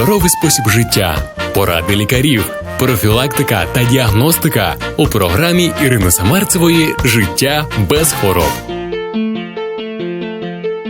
здоровий спосіб життя, поради лікарів, профілактика та діагностика у програмі Ірини Самарцевої Життя без хвороб.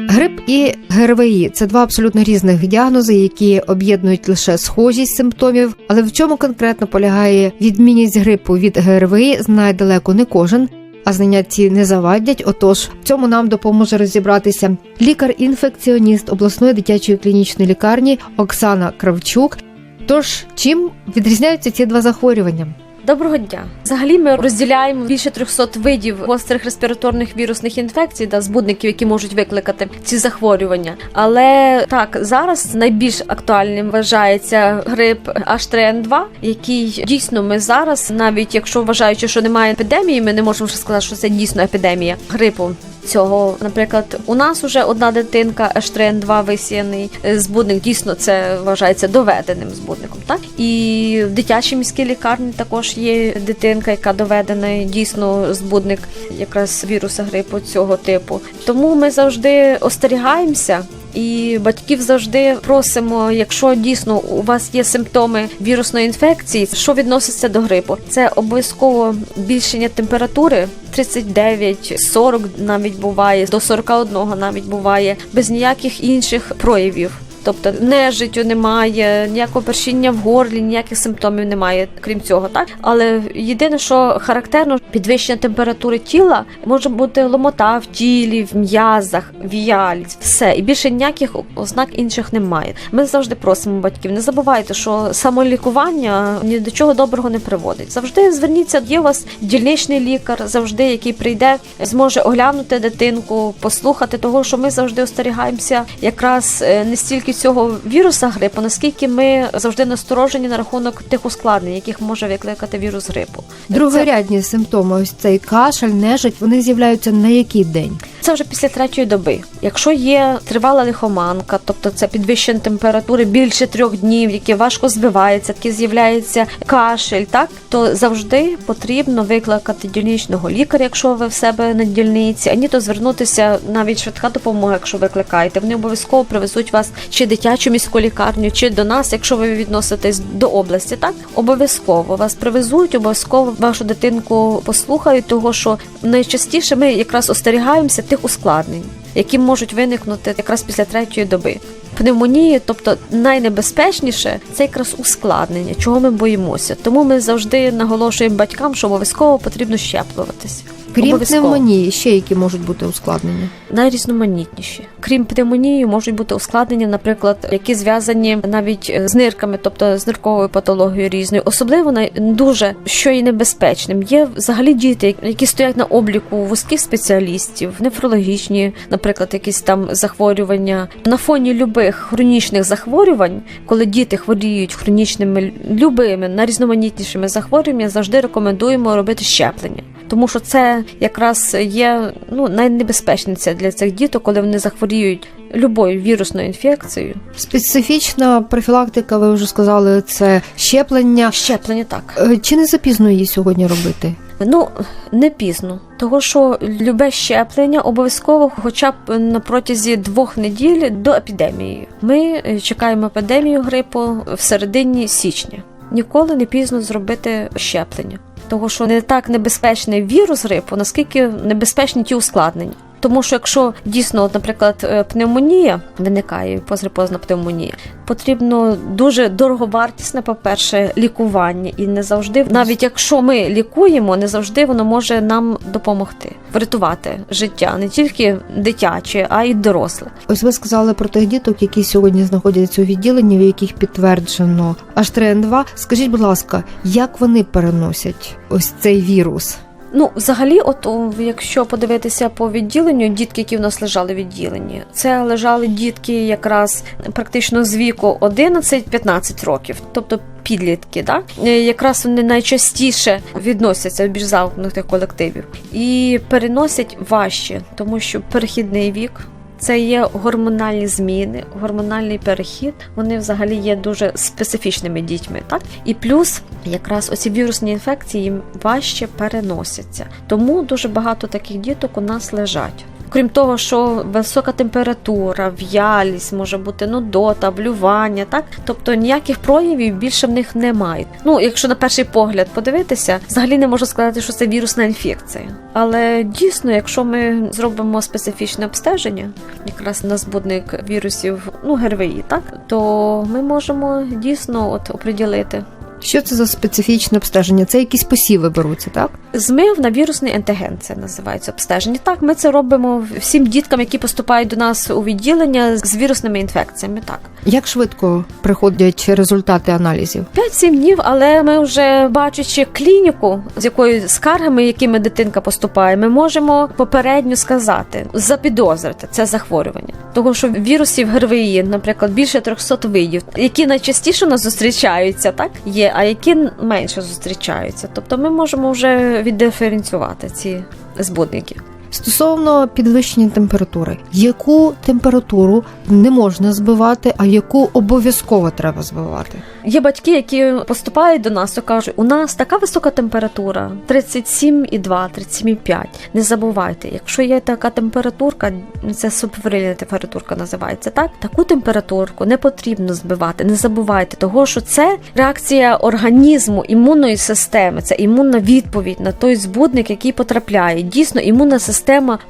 Грип і ГРВІ це два абсолютно різних діагнози, які об'єднують лише схожість симптомів. Але в чому конкретно полягає відмінність грипу від ГРВІ, знає далеко не кожен. А знання ці не завадять. Отож, в цьому нам допоможе розібратися лікар-інфекціоніст обласної дитячої клінічної лікарні Оксана Кравчук. Тож, чим відрізняються ці два захворювання? Доброго дня. Взагалі ми розділяємо більше 300 видів гострих респіраторних вірусних інфекцій та збудників, які можуть викликати ці захворювання. Але так зараз найбільш актуальним вважається грип H3N2, який дійсно ми зараз, навіть якщо вважаючи, що немає епідемії, ми не можемо вже сказати, що це дійсно епідемія грипу. Цього, наприклад, у нас уже одна дитинка H3N2 висіяний збудник. Дійсно, це вважається доведеним збудником. Так і в дитячій міській лікарні також є дитинка, яка доведена дійсно збудник якраз віруса грипу цього типу. Тому ми завжди остерігаємося. І батьків завжди просимо, якщо дійсно у вас є симптоми вірусної інфекції, що відноситься до грипу, це обов'язково збільшення температури 39-40 навіть буває, до 41 навіть буває, без ніяких інших проявів. Тобто нежиттю немає, ніякого першіння в горлі, ніяких симптомів немає, крім цього, так але єдине, що характерно, підвищення температури тіла може бути ломота в тілі, в м'язах, віяльць, все і більше ніяких ознак інших немає. Ми завжди просимо батьків. Не забувайте, що самолікування ні до чого доброго не приводить. Завжди зверніться, є у вас дільничний лікар, завжди який прийде, зможе оглянути дитинку, послухати того, що ми завжди остерігаємося, якраз не стільки цього віруса грипу, наскільки ми завжди насторожені на рахунок тих ускладнень, яких може викликати вірус грипу. Другорядні симптоми, ось цей кашель, нежить, вони з'являються на який день? Це вже після третьої доби. Якщо є тривала лихоманка, тобто це підвищення температури більше трьох днів, які важко збивається, такі з'являється кашель, так то завжди потрібно викликати дільничного лікаря, якщо ви в себе на дільниці, ані то звернутися навіть швидка допомога, якщо викликаєте. Вони обов'язково привезуть вас чи дитячу міську лікарню, чи до нас, якщо ви відноситесь до області, так обов'язково вас привезуть, обов'язково вашу дитинку послухають, того що найчастіше ми якраз остерігаємося тих ускладнень, які можуть виникнути якраз після третьої доби. Пневмонії, тобто найнебезпечніше, це якраз ускладнення, чого ми боїмося. Тому ми завжди наголошуємо батькам, що обов'язково потрібно щеплюватися. Крім пневмонії, ще які можуть бути ускладнення? Найрізноманітніші. Крім пневмонії, можуть бути ускладнення, наприклад, які зв'язані навіть з нирками, тобто з нирковою патологією різною. Особливо дуже що є небезпечним. Є взагалі діти, які стоять на обліку вузьких спеціалістів, нефрологічні, наприклад, якісь там захворювання на фоні любих хронічних захворювань, коли діти хворіють хронічними любими найрізноманітнішими захворюваннями, завжди рекомендуємо робити щеплення. Тому що це якраз є ну найнебезпечніше для цих діток, коли вони захворіють любою вірусною інфекцією. Специфічна профілактика, ви вже сказали, це щеплення. Щеплення так Е, чи не запізно її сьогодні робити? Ну не пізно, того що любе щеплення обов'язково, хоча б на протязі двох неділь до епідемії. Ми чекаємо епідемію грипу в середині січня. Ніколи не пізно зробити щеплення. Того, що не так небезпечний вірус грипу, наскільки небезпечні ті ускладнення. Тому що якщо дійсно, наприклад, пневмонія виникає позрепозна пневмонія, потрібно дуже дороговартісне, по-перше, лікування, і не завжди, навіть якщо ми лікуємо, не завжди воно може нам допомогти врятувати життя не тільки дитяче, а й доросле. Ось ви сказали про тих діток, які сьогодні знаходяться у відділенні, в яких підтверджено H3N2. Скажіть, будь ласка, як вони переносять ось цей вірус? Ну, взагалі, от якщо подивитися по відділенню, дітки, які в нас лежали в відділенні, це лежали дітки якраз практично з віку 11-15 років, тобто підлітки, да? якраз вони найчастіше відносяться до більш замкнутих колективів і переносять важче, тому що перехідний вік. Це є гормональні зміни, гормональний перехід. Вони взагалі є дуже специфічними дітьми. Так і плюс якраз оці вірусні інфекції їм важче переносяться. Тому дуже багато таких діток у нас лежать. Крім того, що висока температура, в'ялість може бути нудота, блювання, так тобто ніяких проявів більше в них немає. Ну, якщо на перший погляд подивитися, взагалі не можу сказати, що це вірусна інфекція. Але дійсно, якщо ми зробимо специфічне обстеження, якраз на збудник вірусів, ну ГРВІ, так то ми можемо дійсно от оприділити. Що це за специфічне обстеження? Це якісь посіви беруться, так? Змив на вірусний антиген, це називається обстеження. Так, ми це робимо всім діткам, які поступають до нас у відділення з вірусними інфекціями. Так, Як швидко приходять результати аналізів? 5-7 днів, але ми вже бачачи клініку, з якою скаргами, якими дитинка поступає, ми можемо попередньо сказати, запідозрити це захворювання. Тому що вірусів ГРВІ, наприклад, більше 300 видів, які найчастіше у нас зустрічаються, так є, а які менше зустрічаються. Тобто ми можемо вже віддиференціювати ці збудники. Стосовно підвищення температури, яку температуру не можна збивати, а яку обов'язково треба збивати? Є батьки, які поступають до нас і кажуть, у нас така висока температура 37,2, 37,5. Не забувайте, якщо є така температурка, це субферильна температурка називається, так? Таку температурку не потрібно збивати. Не забувайте, того що це реакція організму, імунної системи, це імунна відповідь на той збудник, який потрапляє. Дійсно, імунна система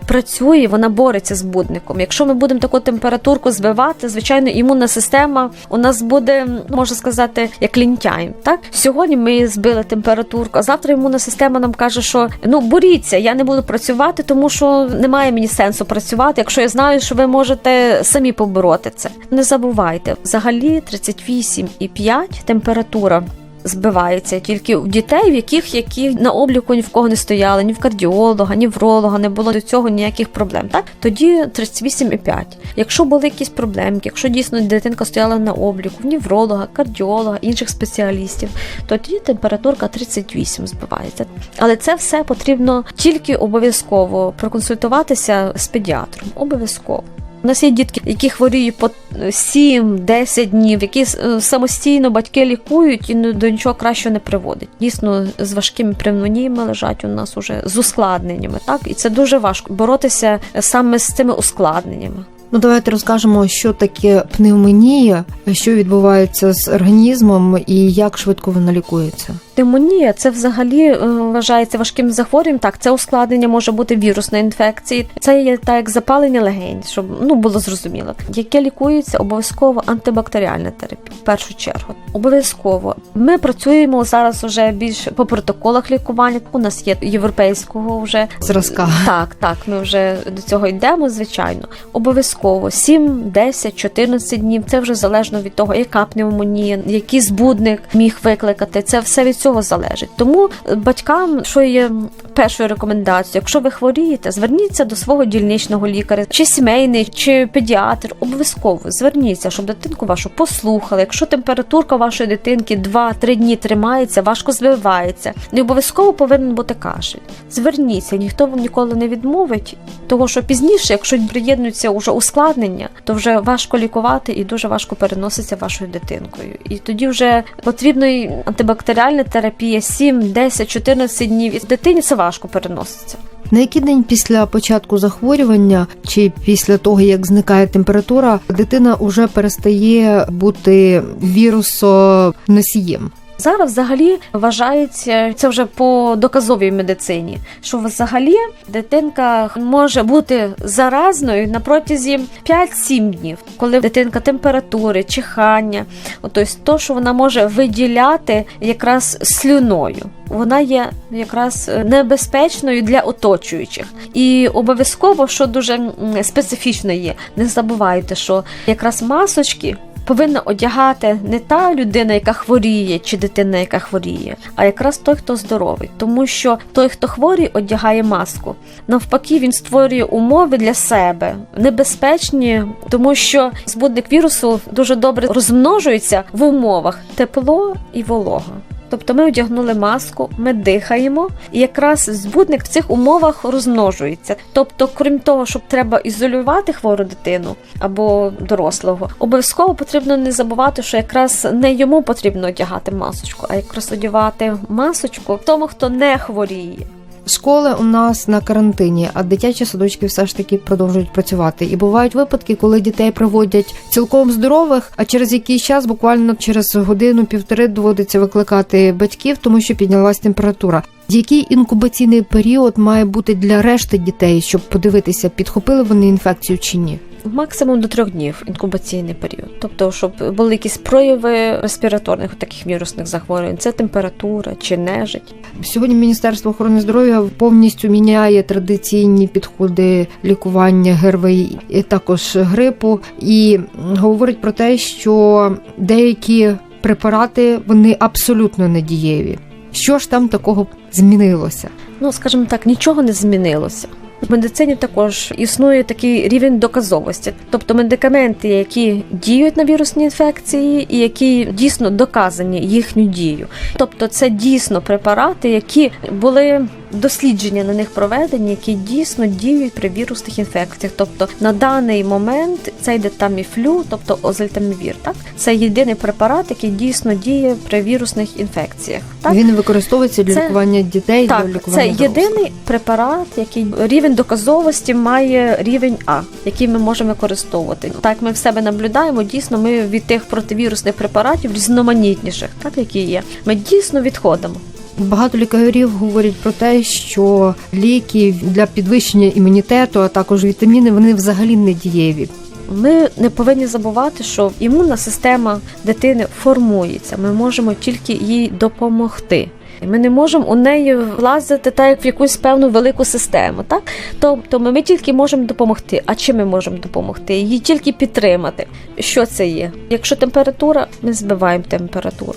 працює, вона бореться з збудником. Якщо ми будемо таку температурку збивати, звичайно, імунна система у нас буде, можна сказати, як лінтяєм. Так сьогодні ми збили температурку, а завтра імунна система нам каже, що ну боріться, я не буду працювати, тому що немає мені сенсу працювати, якщо я знаю, що ви можете самі побороти це. Не забувайте, взагалі 38,5 температура. Збивається тільки у дітей, в яких які на обліку ні в кого не стояли, ні в кардіолога, ні вролога, не було до цього ніяких проблем. Так тоді 38,5. Якщо були якісь проблемки, якщо дійсно дитинка стояла на обліку, в невролога, кардіолога, інших спеціалістів, то тоді температурка 38 збивається. Але це все потрібно тільки обов'язково проконсультуватися з педіатром. Обов'язково. У нас є дітки, які хворіють по 7-10 днів, які е, самостійно батьки лікують і до нічого кращого не приводить. Дійсно, з важкими пневмоніями лежать у нас уже з ускладненнями. Так і це дуже важко боротися саме з цими ускладненнями. Ну, давайте розкажемо, що таке пневмонія, що відбувається з організмом і як швидко вона лікується. Пневмонія це взагалі е, вважається важким захворюванням. Так, це ускладнення може бути вірусної інфекції. Це є так як запалення легень, щоб ну було зрозуміло, яке лікується обов'язково антибактеріальна терапія. В першу чергу, обов'язково. Ми працюємо зараз уже більше по протоколах лікування. У нас є європейського вже Зразка. так, так. Ми вже до цього йдемо. Звичайно, обов'язково 7, 10, 14 днів. Це вже залежно від того, яка пневмонія, який збудник міг викликати. Це все від цього залежить. Тому е, батькам, що є першою рекомендацією, якщо ви хворієте, зверніться до свого дільничного лікаря, чи сімейний, чи педіатр. Обов'язково зверніться, щоб дитинку вашу послухали. Якщо температурка вашої дитинки 2-3 дні тримається, важко збивається. Не обов'язково повинен бути кашель. Зверніться, ніхто вам ніколи не відмовить, того що пізніше, якщо приєднується уже ускладнення, то вже важко лікувати і дуже важко переноситься вашою дитинкою. І тоді вже потрібна антибактеріальна терапія 7, 10, 14 днів. І дитині це важко переноситься. На який день після початку захворювання чи після того, як зникає температура, дитина вже перестає бути вірусоносієм? Зараз взагалі вважається це вже по доказовій медицині, що взагалі дитинка може бути заразною на протязі 5-7 днів, коли дитинка температури, чихання, тобто то, що вона може виділяти якраз слюною. Вона є якраз небезпечною для оточуючих, і обов'язково, що дуже специфічно є, не забувайте, що якраз масочки повинна одягати не та людина, яка хворіє, чи дитина, яка хворіє, а якраз той, хто здоровий. Тому що той, хто хворий, одягає маску. Навпаки, він створює умови для себе небезпечні, тому що збудник вірусу дуже добре розмножується в умовах тепло і волога. Тобто ми одягнули маску, ми дихаємо, і якраз збудник в цих умовах розмножується. Тобто, крім того, щоб треба ізолювати хвору дитину або дорослого, обов'язково потрібно не забувати, що якраз не йому потрібно одягати масочку, а якраз одягати масочку тому, хто не хворіє. Школи у нас на карантині, а дитячі садочки все ж таки продовжують працювати. І бувають випадки, коли дітей приводять цілком здорових, а через якийсь час, буквально через годину-півтори, доводиться викликати батьків, тому що піднялась температура. Який інкубаційний період має бути для решти дітей, щоб подивитися, підхопили вони інфекцію чи ні? Максимум до трьох днів інкубаційний період. Тобто, щоб були якісь прояви респіраторних таких вірусних захворювань, це температура чи нежить. Сьогодні Міністерство охорони здоров'я повністю міняє традиційні підходи лікування ГРВІ і також грипу, і говорить про те, що деякі препарати вони абсолютно недієві. Що ж там такого змінилося? Ну, скажімо так, нічого не змінилося. В медицині також існує такий рівень доказовості, тобто медикаменти, які діють на вірусні інфекції, і які дійсно доказані їхню дію. Тобто, це дійсно препарати, які були дослідження на них проведені, які дійсно діють при вірусних інфекціях. Тобто на даний момент це йде таміфлю, тобто озельтамівір. Так це єдиний препарат, який дійсно діє при вірусних інфекціях. Так Він використовується для Це- лікування дітей, так, для лікування це дорослих. єдиний препарат, який рівень доказовості має рівень А, який ми можемо використовувати. Так, ми в себе наблюдаємо. Дійсно, ми від тих противірусних препаратів різноманітніших, так які є. Ми дійсно відходимо. Багато лікарів говорять про те, що ліки для підвищення імунітету, а також вітаміни, вони взагалі не дієві. Ми не повинні забувати, що імунна система дитини формується. Ми можемо тільки їй допомогти. Ми не можемо у неї влазити так, як в якусь певну велику систему. Так? Тобто ми, ми тільки можемо допомогти. А чим ми можемо допомогти? Її тільки підтримати. Що це є? Якщо температура, ми збиваємо температуру.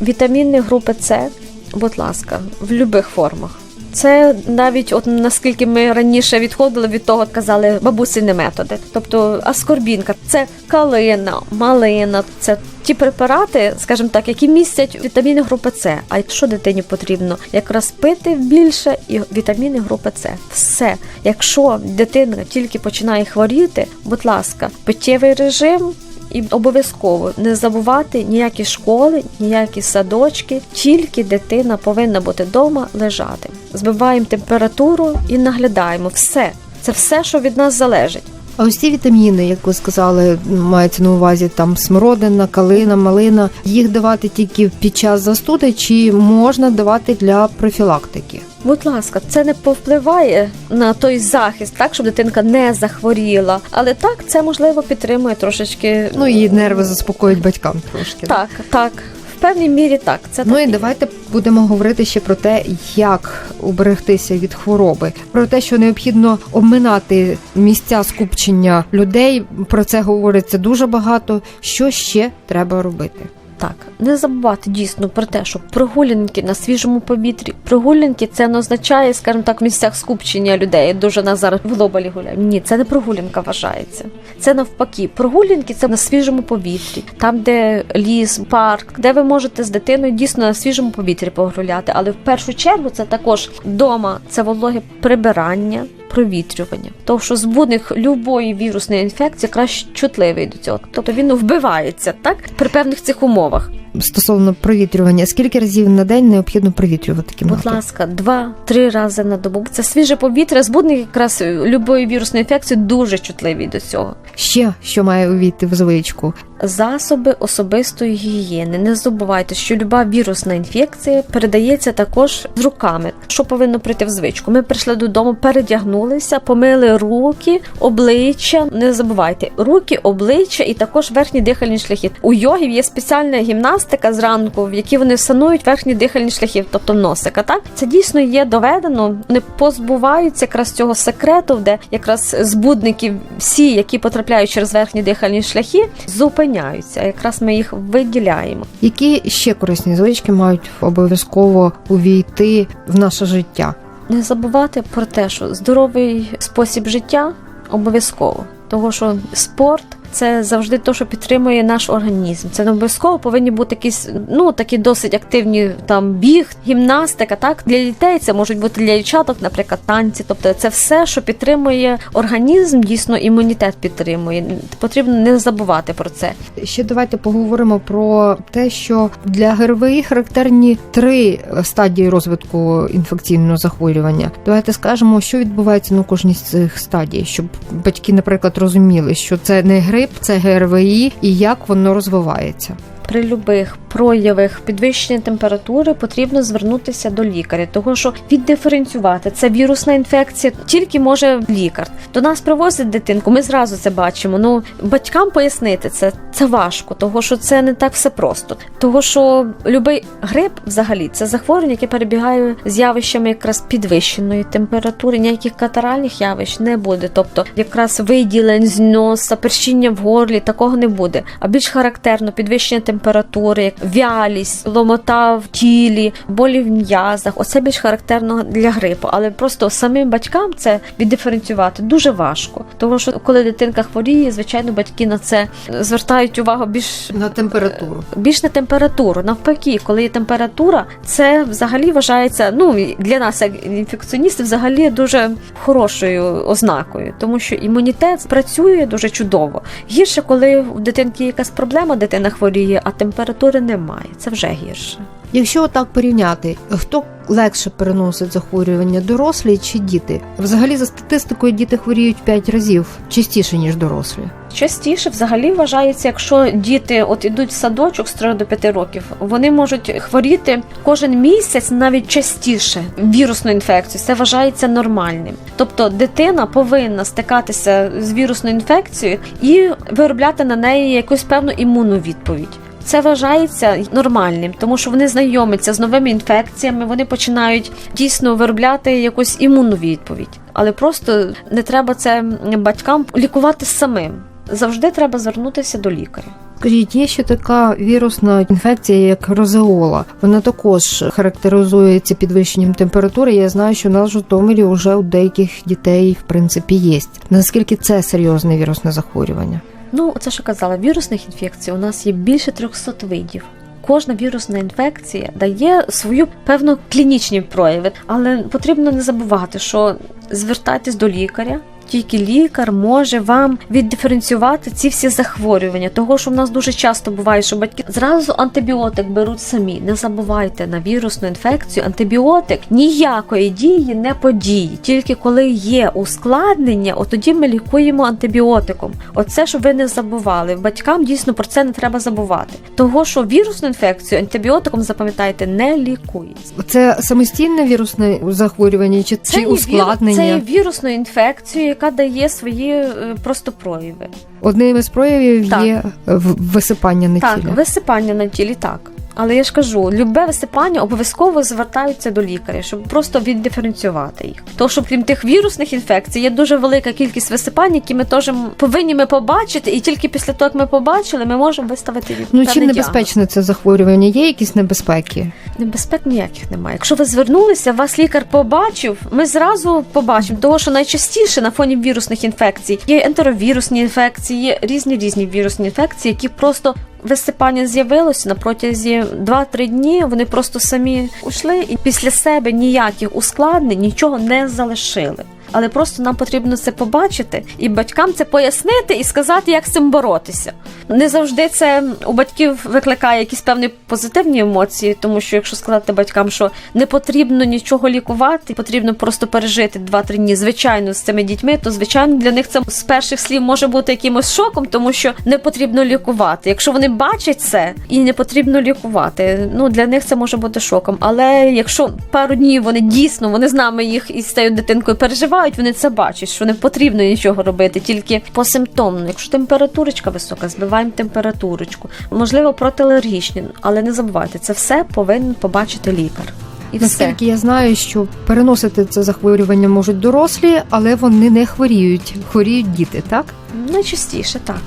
Вітаміни групи С, будь ласка, в будь-яких формах. Це навіть от наскільки ми раніше відходили від того, казали бабусині методи. Тобто аскорбінка, це калина, малина, це ті препарати, скажімо так, які містять вітаміни групи С. А якщо дитині потрібно якраз пити більше і вітаміни групи С. Все. Якщо дитина тільки починає хворіти, будь ласка, питєвий режим. І обов'язково не забувати ніякі школи, ніякі садочки, тільки дитина повинна бути вдома лежати. Збиваємо температуру і наглядаємо все. Це все, що від нас залежить. А ось ці вітаміни, як ви сказали, мається на увазі там смородина, калина, малина. Їх давати тільки під час застуди, чи можна давати для профілактики? Будь ласка, це не повпливає на той захист, так щоб дитинка не захворіла. Але так це можливо підтримує трошечки. Ну і нерви заспокоїть батькам трошки. так, так. В певній мірі так. Це Ну так і давайте будемо говорити ще про те, як уберегтися від хвороби, про те, що необхідно обминати місця скупчення людей. Про це говориться дуже багато. Що ще треба робити? Так, не забувати дійсно про те, що прогулянки на свіжому повітрі. Прогулянки це не означає, скажімо так, в місцях скупчення людей. Дуже нас зараз в глобалі гуляємо. Ні, це не прогулянка вважається. Це навпаки. Прогулянки це на свіжому повітрі, там, де ліс, парк, де ви можете з дитиною дійсно на свіжому повітрі погуляти. Але в першу чергу це також вдома, це вологе прибирання. Провітрювання, тому що збудник любої вірусної інфекції краще чутливий до цього, тобто він вбивається так? При певних цих умовах. Стосовно провітрювання, скільки разів на день необхідно провітрювати кімнату? Будь ласка, два-три рази на добу. Це свіже повітря. Збудник якраз любої вірусної інфекції дуже чутливий до цього. Ще що має увійти в звичку? Засоби особистої гігієни. Не забувайте, що люба вірусна інфекція передається також з руками. Що повинно прийти в звичку? Ми прийшли додому, передягнулися, помили руки, обличчя. Не забувайте, руки, обличчя і також верхні дихальні шляхи. У йогів є спеціальна гімнастика зранку, в якій вони санують верхні дихальні шляхи, тобто носика. Так це дійсно є доведено. Вони позбуваються якраз цього секрету, де якраз збудники всі, які потрапляють через верхні дихальні шляхи, зупиняються. Якраз ми їх виділяємо. Які ще корисні звички мають обов'язково увійти в наше життя? Не забувати про те, що здоровий спосіб життя обов'язково, того що спорт це завжди те, що підтримує наш організм. Це не обов'язково повинні бути якісь ну такі досить активні там біг, гімнастика. Так для дітей це можуть бути для дівчаток, наприклад, танці. Тобто це все, що підтримує організм, дійсно імунітет підтримує. Потрібно не забувати про це. Ще давайте поговоримо про те, що для ГРВІ характерні три стадії розвитку інфекційного захворювання. Давайте скажемо, що відбувається на кожній з цих стадій, щоб батьки, наприклад, розуміли, що це не грип, це ГРВІ і як воно розвивається. При любих проявах підвищення температури потрібно звернутися до лікаря, того що віддиференціювати це вірусна інфекція тільки може лікар. До нас привозять дитинку. Ми зразу це бачимо. Ну батькам пояснити це це важко, того що це не так все просто. Того що любий грип, взагалі, це захворювання, яке перебігає з явищами якраз підвищеної температури, ніяких катаральних явищ не буде. Тобто, якраз виділень з носа, першіння в горлі, такого не буде. А більш характерно підвищення температури, вялість, ломота в тілі, болі в м'язах. Оце більш характерно для грипу. Але просто самим батькам це віддиференціювати дуже важко. Тому що коли дитинка хворіє, звичайно, батьки на це звертають увагу більш На температуру. більш на температуру. Навпаки, коли є температура, це взагалі вважається ну для нас, як інфекціоністів, взагалі дуже хорошою ознакою, тому що імунітет працює дуже чудово. Гірше, коли в дитинки якась проблема, дитина хворіє, а температури немає. Це вже гірше. Якщо так порівняти, хто легше переносить захворювання, дорослі чи діти? Взагалі, за статистикою, діти хворіють 5 разів частіше ніж дорослі. Частіше взагалі вважається, якщо діти от ідуть в садочок з 3 до 5 років, вони можуть хворіти кожен місяць навіть частіше вірусною інфекцією. Це вважається нормальним. Тобто дитина повинна стикатися з вірусною інфекцією і виробляти на неї якусь певну імунну відповідь. Це вважається нормальним, тому що вони знайомляться з новими інфекціями, вони починають дійсно виробляти якусь імунну відповідь. Але просто не треба це батькам лікувати самим. Завжди треба звернутися до лікаря. Скажіть, є ще така вірусна інфекція, як розеола. Вона також характеризується підвищенням температури. Я знаю, що у нас Житомирі вже у деяких дітей в принципі є. Наскільки це серйозне вірусне захворювання? Ну, це що казала, вірусних інфекцій у нас є більше 300 видів. Кожна вірусна інфекція дає свою певну клінічні прояви, але потрібно не забувати, що звертайтесь до лікаря. Тільки лікар може вам віддиференціювати ці всі захворювання. Того, що в нас дуже часто буває, що батьки зразу антибіотик беруть самі. Не забувайте на вірусну інфекцію. Антибіотик ніякої дії не подіє. Тільки коли є ускладнення, от тоді ми лікуємо антибіотиком. Оце щоб ви не забували. Батькам дійсно про це не треба забувати. Того, що вірусну інфекцію антибіотиком запам'ятайте не лікується. Це самостійне вірусне захворювання чи, чи є вір- ускладнення? Це є вірусною інфекцією, яка дає свої е, просто прояви. Одним із проявів Так. є висипання на Так, тілі. висипання на тілі, так. Але я ж кажу, любе висипання обов'язково звертаються до лікаря, щоб просто віддиференціювати їх. Тому що крім тих вірусних інфекцій, є дуже велика кількість висипань, які ми теж повинні ми побачити, і тільки після того, як ми побачили, ми можемо виставити від Ну чим діагноз. небезпечне це захворювання? Є якісь небезпеки? Небезпек ніяких немає. Якщо ви звернулися, вас лікар побачив, ми зразу побачимо, тому що найчастіше на фоні вірусних інфекцій є ентеровірусні інфекції, є різні різні вірусні інфекції, які просто висипання з'явилося на протязі 2-3 дні. Вони просто самі ушли і після себе ніяких ускладнень нічого не залишили. Але просто нам потрібно це побачити і батькам це пояснити і сказати, як з цим боротися. Не завжди це у батьків викликає якісь певні позитивні емоції, тому що якщо сказати батькам, що не потрібно нічого лікувати, потрібно просто пережити 2-3 дні, звичайно, з цими дітьми, то звичайно для них це з перших слів може бути якимось шоком, тому що не потрібно лікувати. Якщо вони бачать це і не потрібно лікувати, ну для них це може бути шоком. Але якщо пару днів вони дійсно вони з нами їх із цією дитинкою переживають, вони це бачать, що не потрібно нічого робити, тільки посимптомно. Якщо температурочка висока, збиваємо температурочку. Можливо, протиалергічні, але не забувайте, це все повинен побачити лікар. І все. Наскільки я знаю, що переносити це захворювання можуть дорослі, але вони не хворіють. Хворіють діти, так? Найчастіше так.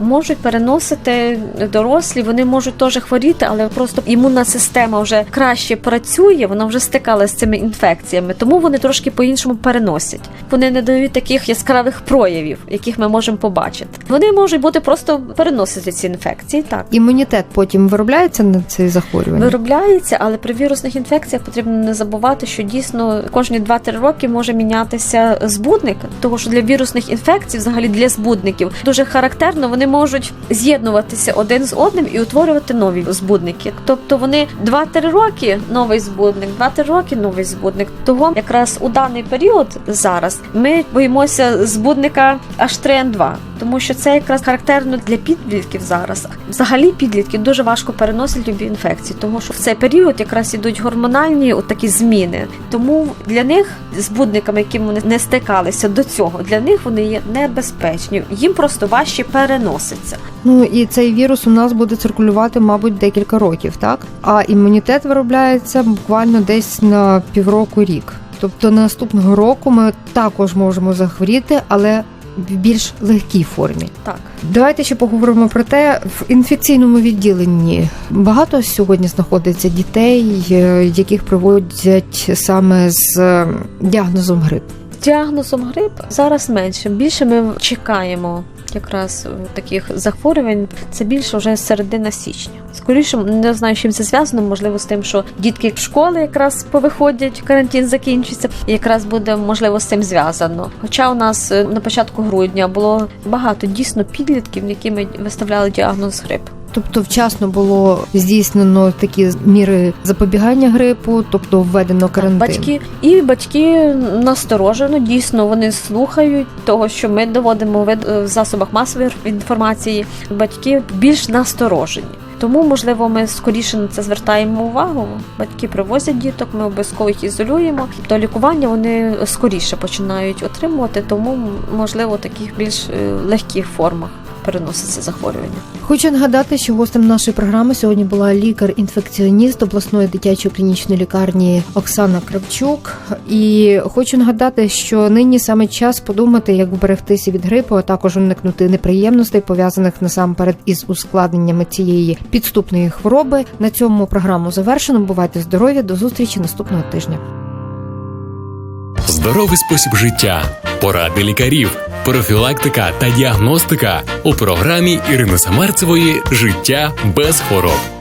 Можуть переносити дорослі, вони можуть теж хворіти, але просто імунна система вже краще працює, вона вже стикалася з цими інфекціями, тому вони трошки по-іншому переносять. Вони не дають таких яскравих проявів, яких ми можемо побачити. Вони можуть бути просто переносити ці інфекції. Так Імунітет потім виробляється на це захворювання. виробляється, але при вірусних інфекціях потрібно не забувати, що дійсно кожні 2-3 роки може мінятися збудник, тому що для вірусних інфекцій, взагалі для збудників, дуже характерно, вони можуть з'єднуватися один з одним і утворювати нові збудники. Тобто вони 2-3 роки новий збудник, 2-3 роки новий збудник. Того якраз у даний період зараз ми боїмося збудника H3N2, тому що це якраз характерно для підлітків зараз. Взагалі підлітки дуже важко переносять любі інфекції, тому що в цей період якраз ідуть гормональні такі зміни. Тому для них збудниками, яким вони не стикалися до цього, для них вони є небезпечні. Їм просто важче переноситься. Ну і цей вірус у нас буде циркулювати, мабуть, декілька років, так? А імунітет виробляється буквально десь на півроку рік. Тобто наступного року ми також можемо захворіти, але в більш легкій формі. Так. Давайте ще поговоримо про те, в інфекційному відділенні багато сьогодні знаходиться дітей, е, яких приводять саме з е, діагнозом грип. Діагнозом грип зараз менше. Більше ми чекаємо якраз е, таких захворювань. Це більше вже середина січня. Скоріше не знаю, чим це зв'язано. Можливо, з тим, що дітки в школи якраз повиходять, карантин закінчиться. І якраз буде можливо з цим зв'язано. Хоча у нас е, на початку грудня було багато дійсно підлітків, якими виставляли діагноз грип. Тобто вчасно було здійснено такі міри запобігання грипу, тобто введено карантин. Батьки і батьки насторожено дійсно вони слухають того, що ми доводимо в в засобах масової інформації. Батьки більш насторожені. Тому, можливо, ми скоріше на це звертаємо увагу. Батьки привозять діток, ми обов'язково їх ізолюємо. То лікування вони скоріше починають отримувати, тому можливо в таких більш е, легких формах переноситься захворювання. Хочу нагадати, що гостем нашої програми сьогодні була лікар-інфекціоніст обласної дитячої клінічної лікарні Оксана Кравчук. І хочу нагадати, що нині саме час подумати, як вберегтися від грипу, а також уникнути неприємностей, пов'язаних насамперед із ускладненнями цієї підступної хвороби. На цьому програму завершено. Бувайте здорові! До зустрічі наступного тижня. Здоровий спосіб життя, поради лікарів, профілактика та діагностика у програмі Ірини Самарцевої Життя без хвороб.